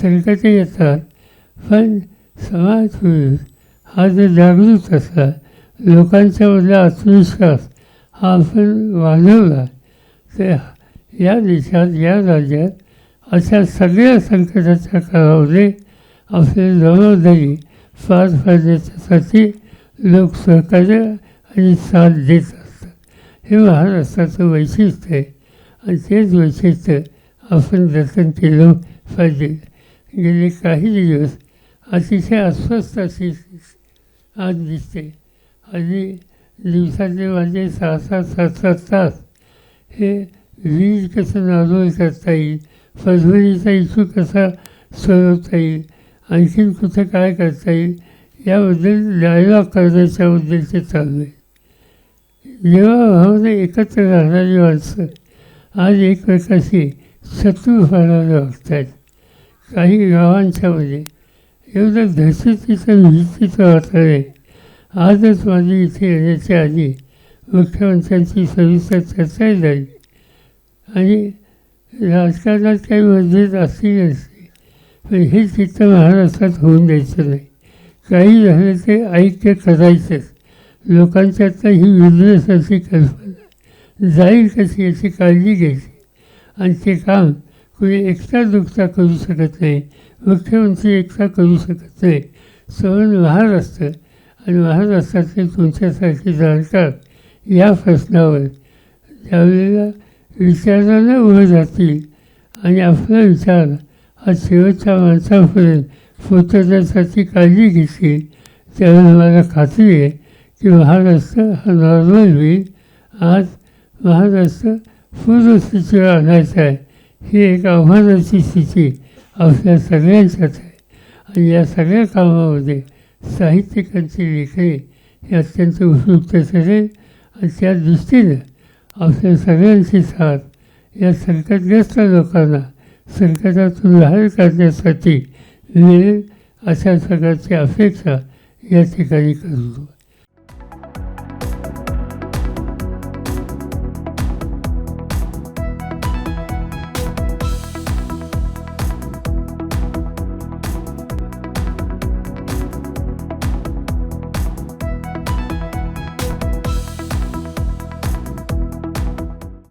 संकटे येतात. पण समाज हा जर जागृत असला लोकांच्यामधला आत्मविश्वास हा आपण वाढवला. तर या देशात या राज्यात अशा सगळ्या संकटाच्या काळामध्ये आपली जबाबदारी पार पाडण्याच्यासाठी लोक सहकार्य आणि साथ देत असतात. हे महाराष्ट्राचं वैशिष्ट्य आहे. आणि तेच वैशिष्ट्य आपण जतन केलं पाहिजे. गेले काही दिवस अतिशय अस्वस्थ अशी आज दिसते. आणि दिवसाचे माझे सहा सात सात सात तास. हे वीज कसं नॉर्मल करता येईल? परभणीचा इशू कसा सोडवता येईल? आणखीन कुठं काय करता येईल? याबद्दल डायलॉग करण्याच्या उद्देश चालू आहे. जेव्हा भावना एकत्र राहणारी माणसं आज एकमेकाशी शत्रू वागत आहेत काही गावांच्यामध्ये एवढं दहशतीचं भीतीचं वातावरण आहे आजच माझी इथे येण्याच्या आधी मुख्यमंत्र्यांची सविस्तर चर्चाही झाली. आणि राजकारणात काही मतभेद असली नसते पण हे चित्र महाराष्ट्रात होऊन द्यायचं नाही. काही झालं ते ऐक्य करायचंच. लोकांच्यातलं ही विजनेस अशी कल्पना जाईल कशी याची काळजी घ्यायची? आणि ते काम कोणी एकटा दुखता करू शकत नाही. मुख्यमंत्री एकटा करू शकत नाही. सवण महाराष्ट्र आणि महाराष्ट्रातले तुमच्यासारखे जाणकार या प्रश्नावर ज्यावेळेला विचारानं उभं जातील. आणि आपला विचार हा शेवटच्या माणसापर्यंत पोचवण्यासाठी काळजी घेतील त्यावेळी मला खात्री आहे की महाराष्ट्र हा नॉर्मल होईल. आज महाराष्ट्र पूर्वस्थितीवर आणायचा आहे. ही एक आव्हानाची स्थिती आपल्या सगळ्यांच्यात आहे. आणि या सगळ्या कामामध्ये साहित्यिकांची लेखणी हे अत्यंत उपयुक्त ठरेल. आणि त्या दृष्टीनं आपल्या सगळ्यांची साथ या संकटग्रस्त लोकांना संकटातून बाहेर काढण्यासाठी मिळेल अशा प्रकारची अपेक्षा या ठिकाणी करतो.